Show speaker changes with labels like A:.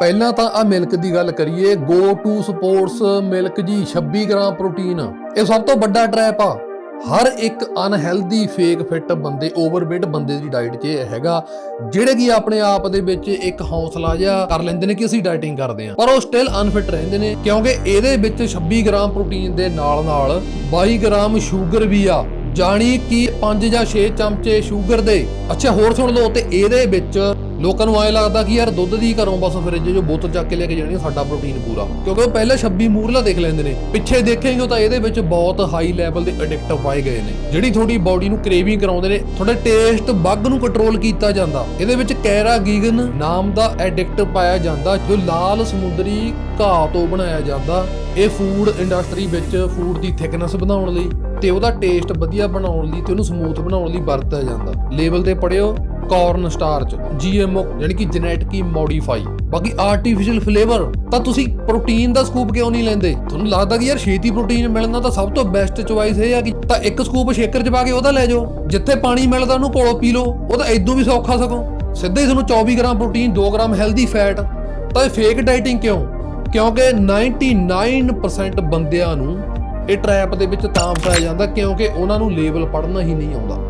A: ਪਹਿਲਾਂ ਤਾਂ ਆ ਮਿਲਕ ਦੀ ਗੱਲ ਕਰੀਏ ਗੋ ਟੂ ਸਪੋਰਟਸ ਮਿਲਕ ਜੀ 26 ਗ੍ਰਾਮ ਪ੍ਰੋਟੀਨ। ਇਹ ਸਭ ਤੋਂ ਵੱਡਾ ਟ੍ਰੈਪ ਆ। ਹਰ ਇੱਕ ਅਨਹੈਲਦੀ ਫੇਕ ਫਿਟ ਬੰਦੇ ਓਵਰਵੇਟ ਬੰਦੇ ਦੀ ਡਾਈਟ 'ਚ ਹੈਗਾ, ਜਿਹੜੇ ਕਿ ਆਪਣੇ ਆਪ ਦੇ ਵਿੱਚ ਇੱਕ ਹੌਸਲਾ ਜਿਹਾ ਕਰ ਲੈਂਦੇ ਨੇ ਕਿ ਅਸੀਂ ਡਾਈਟਿੰਗ ਕਰਦੇ ਹਾਂ। ਪਰ ਉਹ ਸਟਿਲ ਅਨਫਿਟ ਰਹਿੰਦੇ ਨੇ, ਕਿਉਂਕਿ ਇਹਦੇ ਵਿੱਚ 26 ਗ੍ਰਾਮ ਪ੍ਰੋਟੀਨ ਦੇ ਨਾਲ ਨਾਲ 22 ਗ੍ਰਾਮ ਸ਼ੂਗਰ ਵੀ ਆ, ਜਾਣੀ ਕਿ 5 ਜਾਂ 6 ਚਮਚੇ ਸ਼ੂਗਰ ਦੇ। ਅੱਛਾ, ਹੋਰ ਸੁਣ ਲਓ, ਤੇ ਇਹਦੇ ਵਿੱਚ ਲੋਕਾਂ ਨੂੰ ਐ ਲੱਗਦਾ ਕਿ ਯਾਰ ਦੁੱਧ ਦੀ ਘਰੋਂ ਬਸ ਫਰਿੱਜ ਜੋ ਬੋਤਲ ਚੱਕ ਕੇ ਲੈ ਕੇ ਜਾਣੀ ਸਾਡਾ ਪ੍ਰੋਟੀਨ ਪੂਰਾ। ਕਿਉਂਕਿ ਉਹ ਪਹਿਲਾਂ 26 ਮੂਰਲਾ ਦੇਖ ਲੈਂਦੇ ਨੇ। ਪਿੱਛੇ ਦੇਖੇਂਗੇ ਤਾਂ ਇਹਦੇ ਵਿੱਚ ਬਹੁਤ ਹਾਈ ਲੈਵਲ ਦੇ ਐਡਿਕਟਿਵ ਪਾਏ ਗਏ ਨੇ। ਜਿਹੜੀ ਤੁਹਾਡੀ ਬਾਡੀ ਨੂੰ ਕ੍ਰੇਵਿੰਗ ਕਰਾਉਂਦੇ ਨੇ, ਤੁਹਾਡੇ ਟੇਸਟ ਬੱਗ ਨੂੰ ਕੰਟਰੋਲ ਕੀਤਾ ਜਾਂਦਾ। ਇਹਦੇ ਵਿੱਚ ਕੈਰਾਗੀਗਨ ਨਾਮ ਦਾ ਐਡਿਕਟਿਵ ਪਾਇਆ ਜਾਂਦਾ, ਜੋ ਲਾਲ ਸਮੁੰਦਰੀ ਘਾਹ ਤੋਂ ਬਣਾਇਆ ਜਾਂਦਾ। ਇਹ ਫੂਡ ਇੰਡਸਟਰੀ ਵਿੱਚ ਫੂਡ ਦੀ ਥਿਕਨੈਸ ਵਧਾਉਣ ਲਈ ਤੇ ਉਹਦਾ ਟੇਸਟ ਵਧੀਆ ਬਣਾਉਣ ਲਈ ਤੇ ਉਹਨੂੰ ਸਮੂਥ ਬਣਾਉਣ ਲਈ ਵਰਤਿਆ ਜਾਂਦਾ। ਲੇਬਲ ਤੇ ਪੜਿਓ ਕਾਰਨ ਸਟਾਰਚ ਜੀਐਮਓ ਯਾਨੀ ਕਿ ਜੈਨੇਟਿਕਲੀ ਮੋਡੀਫਾਈ ਬਾਕੀ ਆਰਟੀਫੀਸ਼ੀਅਲ ਫਲੇਵਰ ਤਾਂ ਤੁਸੀਂ ਪ੍ਰੋਟੀਨ ਦਾ ਸਕੂਪ ਕਿਉਂ ਨਹੀਂ ਲੈਂਦੇ? ਤੁਹਾਨੂੰ ਲੱਗਦਾ ਕਿ ਯਾਰ ਛੇਤੀ ਪ੍ਰੋਟੀਨ ਮਿਲਣਾ ਤਾਂ ਸਭ ਤੋਂ ਬੈਸਟ ਚੁਆਇਸ ਇਹ ਆ ਕਿ ਤਾਂ ਇੱਕ ਸਕੂਪ ਸ਼ੇਕਰ ਚ ਪਾ ਕੇ ਉਹਦਾ ਲੈ ਜਾਓ। ਜਿੱਥੇ ਪਾਣੀ ਮਿਲਦਾ ਉਹਨੂੰ ਕੋਲੋਂ ਪੀ ਲਓ, ਉਹ ਤਾਂ ਇਦੋਂ ਵੀ ਸੌਖਾ ਸਗੋਂ। ਸਿੱਧੇ ਹੀ ਤੁਹਾਨੂੰ 24 gram protein 2 gram healthy fat ਤਾਂ ਇਹ ਫੇਕ ਡਾਈਟਿੰਗ ਕਿਉਂ? ਕਿਉਂਕਿ 99% ਬੰਦਿਆਂ ਨੂੰ ਇਹ ਟ੍ਰੈਪ ਦੇ ਵਿੱਚ ਤਾਂ ਪਾਇਆ ਜਾਂਦਾ ਕਿਉਂਕਿ ਉਹਨਾਂ ਨੂੰ ਲੇਬਲ ਪੜ੍ਹਨਾ ਹੀ ਨਹੀਂ ਆਉਂਦਾ।